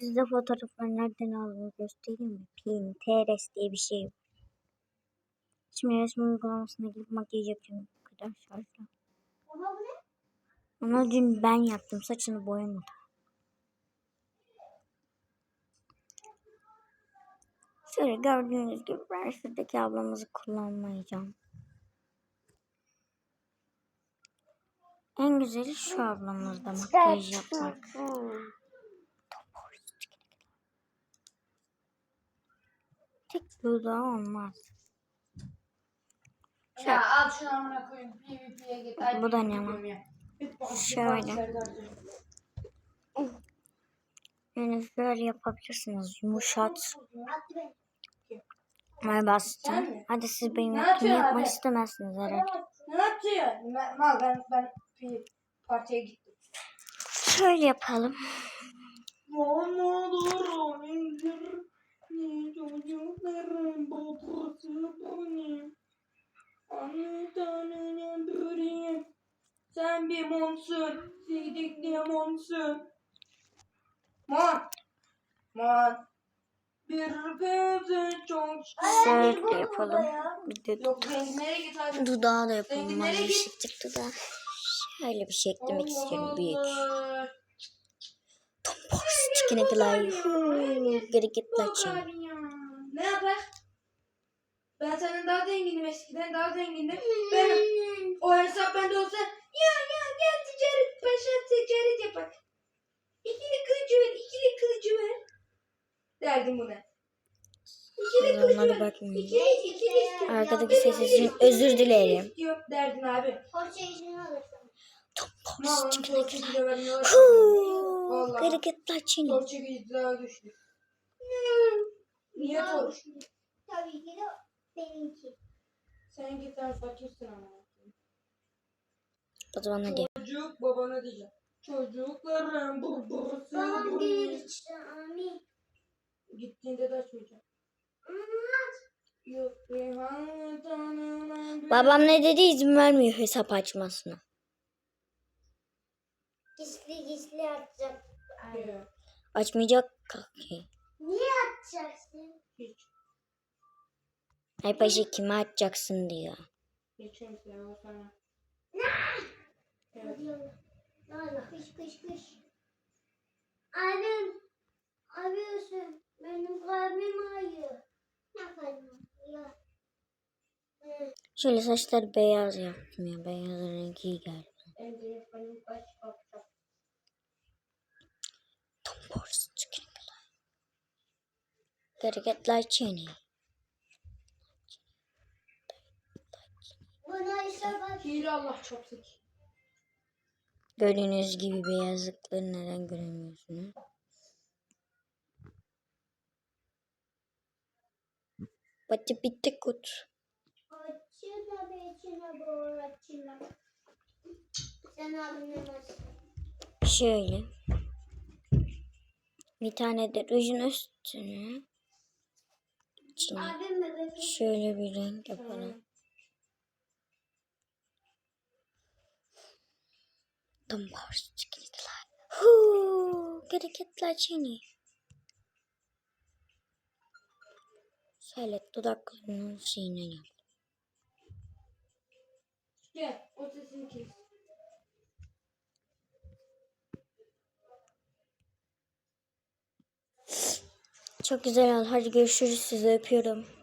Size fotoğrafları nereden aldığımı göstereyim mi? Pinterest diye bir şey var. Şimdi resmi uygulamasına girip makyaj yapacağım arkadaşlar. Onu dün ben yaptım. Saçını boyamadım. Şöyle gördüğünüz gibi ben şuradaki ablamızı kullanmayacağım. En güzeli şu ablamızda makyaj yapmak. Tek dudağı olmaz. Ya al şunu amına koyayım. PvP'ye git. Hadi Bu da ne git Şöyle. Yani şöyle yapabilirsiniz. Yumuşat. Ay bastım. Hadi siz benim yaptığımı yapmak abi? istemezsiniz herhalde. Ne yapıyorsun? Ben, mal ben, ben bir partiye gittim. Şöyle yapalım. Ne olur Sen bir monsun, sidikli monsun. Mon, mon. Bir kızı çok Şöyle yapalım. Bir de Yok zenginlere git hadi. dudağı da yapalım. Mavi git. çıktı da. Şöyle bir şey eklemek istiyorum. Büyük. Allah. Çıkına kadar. Geri git laçın. ya. Ne yapar? Ben senden daha zenginim eskiden daha zengindim. Ben o hesap bende olsa ya ya gel ticaret paşa ticaret yapak. İkili kılıcı ver ikili kılıcı ver. Derdim buna. İkili kılıcı Onlara ver. bakmayın. İkili ikili istiyorum. Arkadaki ses için özür dilerim. Yok derdin abi. Porsche işini alırsın. Çıkına Porsche kadar. bile vermiyorlar. Huu, Vallahi. Porsche bir daha düştü. Niye Porsche? Tabii ki de benimki. Sen git sen fakirsin ama. O zaman hadi. Çocuk babana diyeceğim. Çocukların babası. Babam değil işte amin. Gittiğinde de açmayacağım. Yok Reyhan tanımam. bir- Babam ne dedi izin vermiyor hesap açmasına. Gizli gizli atacak. Yok, Açmayacak ki. Niye atacaksın? Hiç. Ay paşa kime açacaksın diyor. Kimse o sana. Evet. Kış kış kış. Abim. Arıyorsun. Benim kalbim ağrıyor. Ne kalbim? Hı. Şöyle saçları beyaz yaptım ya. Beyaz rengi iyi geldi. En telefonum kaç kapta. Tombors çıkın Hareketler Hile Allah çarpsın. Gördüğünüz gibi beyazlıkları neden göremiyorsunuz? Batı bitti kut. Şöyle. Bir tane de rujun üstüne. içine şöyle bir renk yapalım. Tombors çıkın Huu, hareketler çeni. Şöyle dudaklarının şeyine yap. Gel o sesini kes. Çok güzel oldu. Hadi görüşürüz. Sizi öpüyorum.